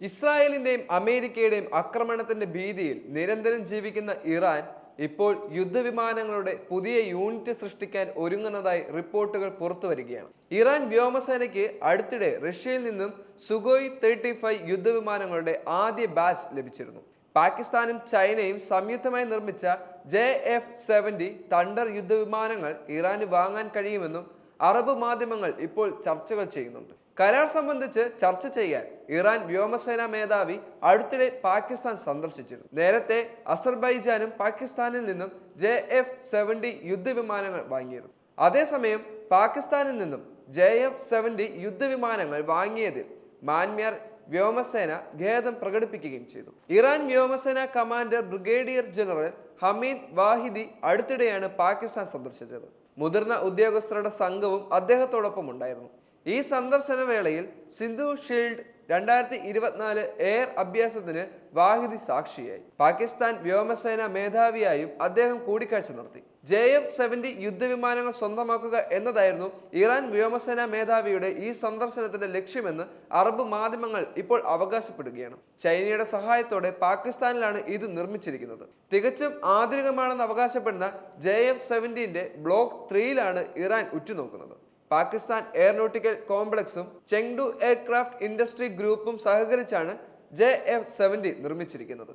ഇസ്രായേലിന്റെയും അമേരിക്കയുടെയും ആക്രമണത്തിന്റെ ഭീതിയിൽ നിരന്തരം ജീവിക്കുന്ന ഇറാൻ ഇപ്പോൾ യുദ്ധവിമാനങ്ങളുടെ പുതിയ യൂണിറ്റ് സൃഷ്ടിക്കാൻ ഒരുങ്ങുന്നതായി റിപ്പോർട്ടുകൾ പുറത്തു വരികയാണ്. ഇറാൻ വ്യോമസേനയ്ക്ക് അടുത്തിടെ റഷ്യയിൽ നിന്നും സുഗോയ് തേർട്ടി ഫൈവ് യുദ്ധവിമാനങ്ങളുടെ ആദ്യ ബാച്ച് ലഭിച്ചിരുന്നു. പാകിസ്ഥാനും ചൈനയും സംയുക്തമായി നിർമ്മിച്ച ജെ എഫ് സെവന്റി തണ്ടർ യുദ്ധവിമാനങ്ങൾ ഇറാന് വാങ്ങാൻ കഴിയുമെന്നും അറബ് മാധ്യമങ്ങൾ ഇപ്പോൾ ചർച്ചകൾ ചെയ്യുന്നുണ്ട്. കരാർ സംബന്ധിച്ച് ചർച്ച ചെയ്യാൻ ഇറാൻ വ്യോമസേന മേധാവി അടുത്തിടെ പാകിസ്ഥാൻ സന്ദർശിച്ചിരുന്നു. നേരത്തെ അസർബൈജാനും പാകിസ്ഥാനിൽ നിന്നും ജെ എഫ് സെവന്റി യുദ്ധവിമാനങ്ങൾ വാങ്ങിയിരുന്നു. അതേസമയം പാകിസ്ഥാനിൽ നിന്നും ജെ എഫ് സെവന്റി യുദ്ധവിമാനങ്ങൾ വാങ്ങിയതിൽ മാൻമ്യാർ വ്യോമസേന ഖേദം പ്രകടിപ്പിക്കുകയും ചെയ്തു. ഇറാൻ വ്യോമസേന commander brigadier general Hamid Vahidi അടുത്തിടെയാണ് പാകിസ്ഥാൻ സന്ദർശിച്ചത്. മുതിർന്ന ഉദ്യോഗസ്ഥരുടെ സംഘവും അദ്ദേഹത്തോടൊപ്പം ഉണ്ടായിരുന്നു. ഈ സന്ദർശന വേളയിൽ സിന്ധു ഷീൽഡ് രണ്ടായിരത്തി ഇരുപത്തിനാല് എയർ അഭ്യാസത്തിന് വാഹിദി സാക്ഷിയായി. പാകിസ്ഥാൻ വ്യോമസേന മേധാവിയായും അദ്ദേഹം കൂടിക്കാഴ്ച നടത്തി. ജെ എഫ് സെവന്റി യുദ്ധവിമാനങ്ങൾ സ്വന്തമാക്കുക എന്നതായിരുന്നു ഇറാൻ വ്യോമസേന മേധാവിയുടെ ഈ സന്ദർശനത്തിന്റെ ലക്ഷ്യമെന്ന് അറബ് മാധ്യമങ്ങൾ ഇപ്പോൾ അവകാശപ്പെടുകയാണ്. ചൈനയുടെ സഹായത്തോടെ പാകിസ്ഥാനിലാണ് ഇത് നിർമ്മിച്ചിരിക്കുന്നത്. തികച്ചും ആധുനികമാണെന്ന് അവകാശപ്പെടുന്ന ജെ എഫ് സെവന്റീന്റെ ബ്ലോക്ക് ത്രീയിലാണ് ഇറാൻ ഉറ്റുനോക്കുന്നത്. പാകിസ്ഥാൻ എയറോനോട്ടിക്കൽ കോംപ്ലക്സും ചെങ്ഡു എയർക്രാഫ്റ്റ് ഇൻഡസ്ട്രി ഗ്രൂപ്പും സഹകരിച്ചാണ് ജെ എഫ് സെവന്റി നിർമ്മിച്ചിരിക്കുന്നത്.